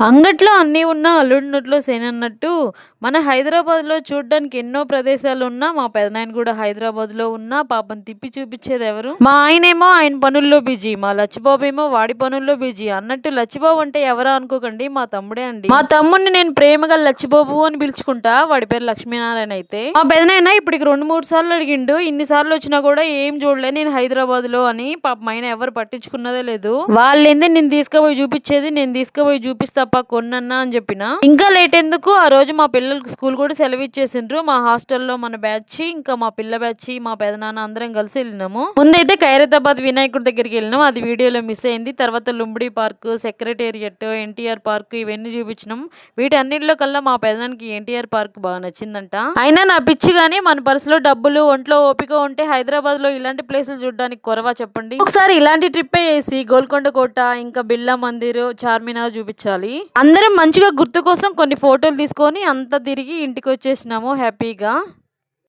అంగట్లో అన్నీ ఉన్నా అల్లుడి సేనన్నట్టు మన హైదరాబాద్‌లో చూడడానికి ఎన్నో ప్రదేశాలు ఉన్నా మా పెదనాయన కూడా హైదరాబాద్‌లో ఉన్నా పాపం తిప్పి చూపించేది ఎవరు మా ఆయనేమో ఆయన పనుల్లో బిజీ. మా లచ్చిబాబేమో వాడి పనుల్లో బిజీ. అన్నట్టు లచ్చిబాబు అంటే ఎవరా అనుకోకండి మా తమ్ముడే అండి. మా తమ్ముడిని నేను ప్రేమగా లచ్చిబాబు అని పిలుచుకుంటా. వాడి పేరు లక్ష్మీనారాయణ అయితే. మా పెదనాయన ఇప్పటికి 2, 3 సార్లు అడిగిండు. ఇన్ని సార్లు వచ్చినా కూడా ఏం చూడలే నేను హైదరాబాద్‌లో అని. పాపం ఆయన ఎవరు పట్టించుకున్నదే లేదు. వాళ్ళేందే నేను తీసుకుపోయి చూపించేది నేను తీసుకుపోయి చూపిస్తా అప్ప కొన్నన్నా అని చెప్పిన. ఇంకా లేట్ ఎందుకు ఆ రోజు మా పిల్లలకు స్కూల్ కూడా సెలవు ఇచ్చేసిండ్రు మా హాస్టల్‌లో మన బ్యాచ్ ఇంకా మా పిల్ల బ్యాచ్ మా పెదనాన్న అందరం కలిసి వెళ్ళినాము. ముందైతే ఖైరతాబాద్ వినాయకుడి దగ్గరికి వెళ్ళినాం. అది వీడియోలో మిస్ అయింది. తర్వాత లుంబడి పార్క్, సెక్రటేరియట్, ఎన్టీఆర్ పార్క్ ఇవన్నీ చూపించినాం. వీటన్నిటిలో కల్లా మా పెదనాన్నకి ఎన్టీఆర్ పార్క్ బాగా నచ్చిందంట. అయినా నా పిచ్చి గానీ మన పర్సులో డబ్బులు ఒంట్లో ఓపిక ఉంటే హైదరాబాద్లో ఇలాంటి ప్లేసులు చూడడానికి కొరవా చెప్పండి. ఒకసారి ఇలాంటి ట్రిప్ వేసి గోల్కొండ కోట ఇంకా బిర్లా మందిర్, చార్మినార్ చూపించాలి. అందరం మంచిగా గుర్తు కోసం కొన్ని ఫోటోలు తీసుకొని అంతా తిరిగి ఇంటికి వచ్చేసినాము హ్యాపీగా.